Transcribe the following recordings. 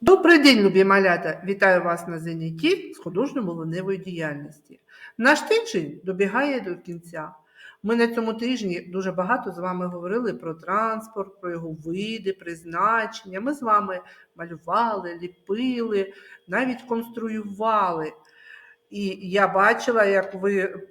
Добрий день, любі малята! Вітаю вас на занятті з художньо-мовленневої діяльності. Наш тиждень добігає до кінця. Ми на цьому тижні дуже багато з вами говорили про транспорт, про його види, призначення. Ми з вами малювали, ліпили, навіть конструювали. І я бачила, як ви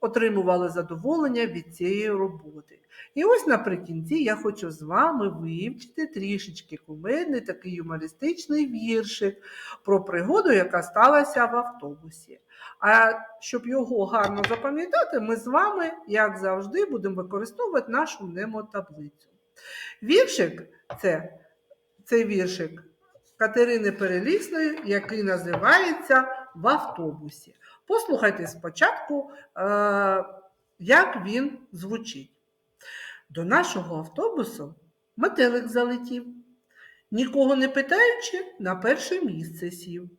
отримували задоволення від цієї роботи. І ось наприкінці я хочу з вами вивчити трішечки кумедний такий юмористичний віршик про пригоду, яка сталася в автобусі. А щоб його гарно запам'ятати, ми з вами, як завжди, будемо використовувати нашу мнемотаблицю. Віршик це цей віршик Катерини Перелісної, який називається В автобусі. Послухайте спочатку, е, як він звучить. До нашого автобусу метелик залетів, нікого не питаючи, на перше місце сів.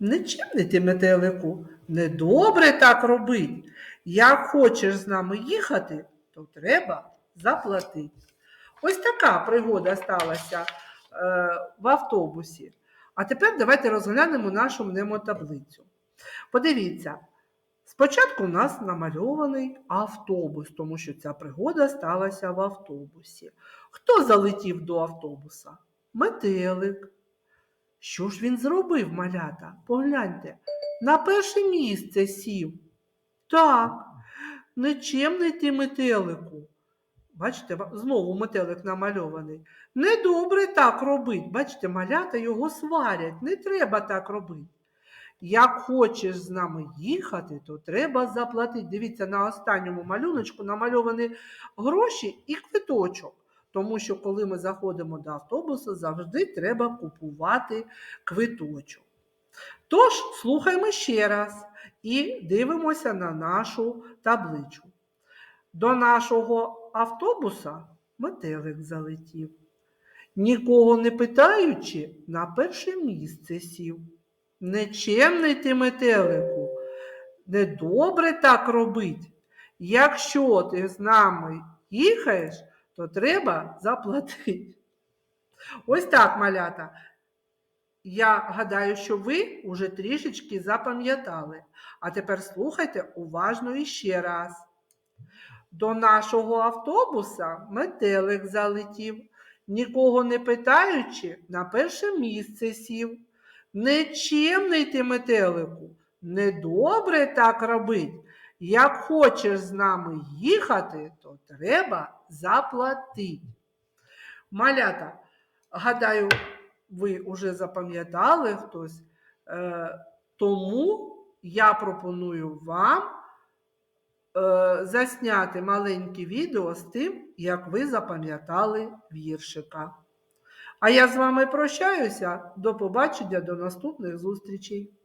Нечемний ти, метелику, недобре так робить. Як хочеш з нами їхати, то треба заплатити. Ось така пригода сталася е, в автобусі. А тепер давайте розглянемо нашу мнемотаблицю. Подивіться, спочатку у нас намальований автобус, тому що ця пригода сталася в автобусі. Хто залетів до автобуса? Метелик. Що ж він зробив, малята? Погляньте, на перше місце сів. Так, нечемний ти метелику. Бачите, знову метелик намальований. Недобре так робить. Бачите, малята його сварять. Не треба так робити. Як хочеш з нами їхати, то треба заплатити. Дивіться, на останньому малюночку намальовані гроші і квиточок. Тому що, коли ми заходимо до автобусу, завжди треба купувати квиточок. Тож, слухаймо ще раз і дивимося на нашу табличку. До нашого автобуса метелик залетів. Нікого не питаючи, на перше місце сів. Нечемний ти метелику, недобре так робить. Якщо ти з нами їхаєш, то треба заплатити. Ось так, малята. Я гадаю, що ви уже трішечки запам'ятали. А тепер слухайте уважно іще раз. До нашого автобуса метелик залетів, нікого не питаючи, на перше місце сів. Нечемний ти метелику, недобре так робить. Як хочеш з нами їхати, то треба заплатити. Малята, гадаю, ви вже запам'ятали хтось, е, тому я пропоную вам е, засняти маленьке відео з тим, як ви запам'ятали віршика. А я з вами прощаюся. До побачення, до наступних зустрічей.